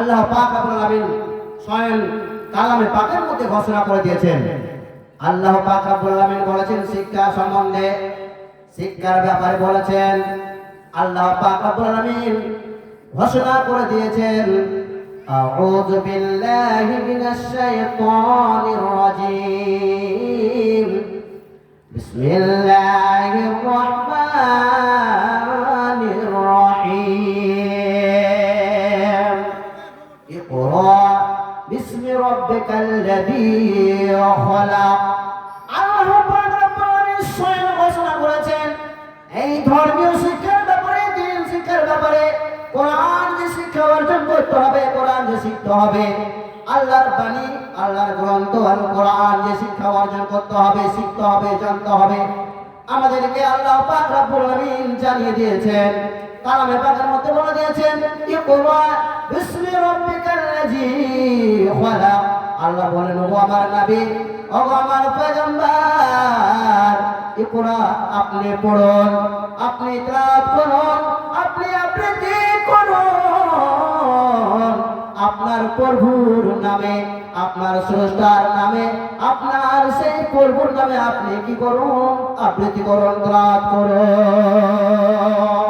আল্লাহ পাক রব্বুল আলামিন স্বয়ং কালামে পাকের মধ্যে ঘোষণা করে দিয়েছেন আল্লাহ পাক রব্বুল আলামিন বলেছেন শিক্ষা সম্বন্ধে শিক্ষার ব্যাপারে বলেছেন আল্লাহ পাক রব্বুল আলামিন ঘোষণা করে দিয়েছেন أعوذ بالله من الشيطان الرجيم بسم الله الرحمن اقرأ باسم ربك الذي خلق আল্লাহ পাক রব্বুল আলামিন স্বয়ং ঘোষণা করেছেন এই ধর্মীয় শিক্ষার ব্যাপারে দিন শিক্ষার ব্যাপারে কোরআন যে শিক্ষা অর্জন করতে হবে কোরআন যে শিখতে হবে আল্লাহর বাণী আল্লাহর গ্রন্থ আল কোরআন যে শিক্ষা অর্জন করতে হবে শিখতে হবে জানতে হবে আমাদেরকে আল্লাহ পাক রব্বুল আলামিন জানিয়ে দিয়েছেন কালামে পাকের মধ্যে বলে দিয়েছেন ইকরা বিসমি রাব্বিকাল্লাযী খালাক। আল্লাহ বলেন ও আমার নবী ও আমার পয়গম্বর ইকরা আপনি পড়ুন, আপনি তেলাওয়াত করুন, আপনি আবৃত্তি করুন। আপনার প্রভুর নামে, আপনার স্রষ্টার নামে, আপনার সেই প্রভুর নামে আপনি কি করুন? আবৃত্তি করুন, তেলাওয়াত করুন।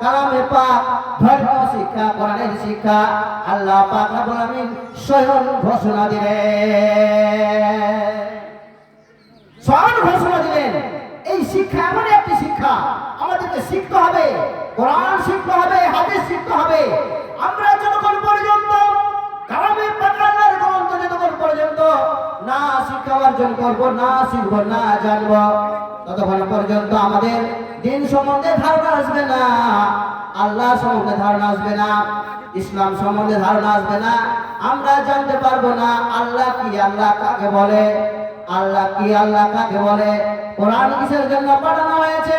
কালামে পাক, ধর্মীয় শিক্ষা, কোরআনের শিক্ষা আল্লাহ পাক রব্বুল আলামিন স্বয়ং ঘোষণা দিলেন। স্বয়ং ঘোষণা দিলেন, এই শিক্ষা এমন একটি শিক্ষা, আমাদেরকে শিখতে হবে, কোরআন শিখতে হবে, হাদিস শিখতে হবে। আমরা যতক্ষণ পর্যন্ত কালামে পাকানোর গ্রন্থ যতক্ষণ পর্যন্ত না শিক্ষা অর্জন করব, না শিখব, না জানব, ততক্ষণ পর্যন্ত আমাদের দিন সম্বন্ধে ধারণা আসবে না, আল্লাহ সম্বন্ধে ধারণা আসবে না, ইসলাম সম্বন্ধে ধারণা আসবে না, আমরা জানতে পারব না আল্লাহ কি, আল্লাহ কাকে বলে, আল্লাহ কি, আল্লাহ কাকে বলে। কোরআন কিসের জন্য পাঠানো হয়েছে?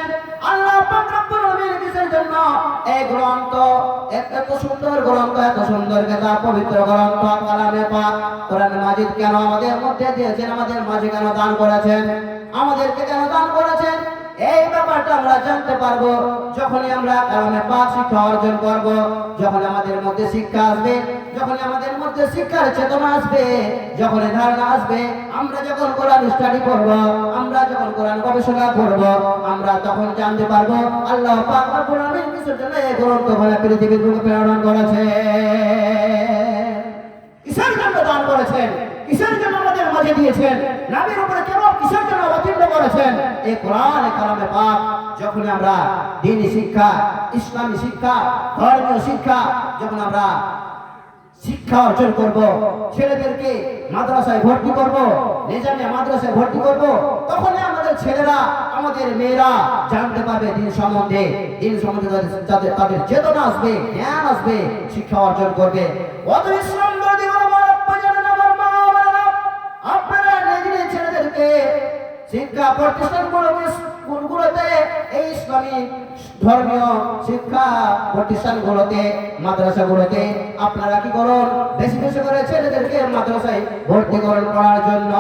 আল্লাহ কিসের জন্য? এই গ্রন্থ, এত সুন্দর গ্রন্থ, এত সুন্দর কিতাব, পবিত্র গ্রন্থ কেন আমাদের মধ্যে আমাদের মাঝে কেন দান করেছেন? আমাদেরকে কেন দান করেছেন? আমরা জানতে পারব, যখনই আমরা কালামে পাক শিক্ষা অর্জন করব যখন আমাদের মধ্যে শিক্ষা আসবে যখন আমাদের মধ্যে শিক্ষার চেতনা আসবে যখন ধারণা আসবে, আমরা যখন কোরআন স্টাডি করব, আমরা যখন কোরআন গবেষণা করব, আমরা তখন জানতে পারব, আল্লাহ পাক জন্য পৃথিবীর বুকে প্রেরণ করেছে? কিসের জন্য দান করেছেন? কিসের জন্য আমাদের মাঝে দিয়েছেন? নবীর উপরে কেন কিসের জন্য অবতীর্ণ করেছেন। এই কোরআন কালামে পাক যখন আমরা দিনী শিক্ষা, ইসলামী শিক্ষা, ধর্মীয় শিক্ষা, যখন আমরা শিক্ষা অর্জন করব, ছেলেদেরকে মাদ্রাসায় ভর্তি করব, নিজামে মাদ্রাসায় ভর্তি করব, তখনই আমাদের ছেলেরা, আমাদের মেয়েরা জানতে পারবে দিন সম্বন্ধে। দিন সম্বন্ধে তাদের- তাদের চেতনা আসবে, জ্ঞান আসবে, শিক্ষা অর্জন করবে। অত ইসলাম স্কুলগুলোতে এই ধর্মীয় শিক্ষা আপনারা কি করুন? বেশি বেশি করে ছেলেদেরকে মাদ্রাসায় ভর্তি করার জন্য।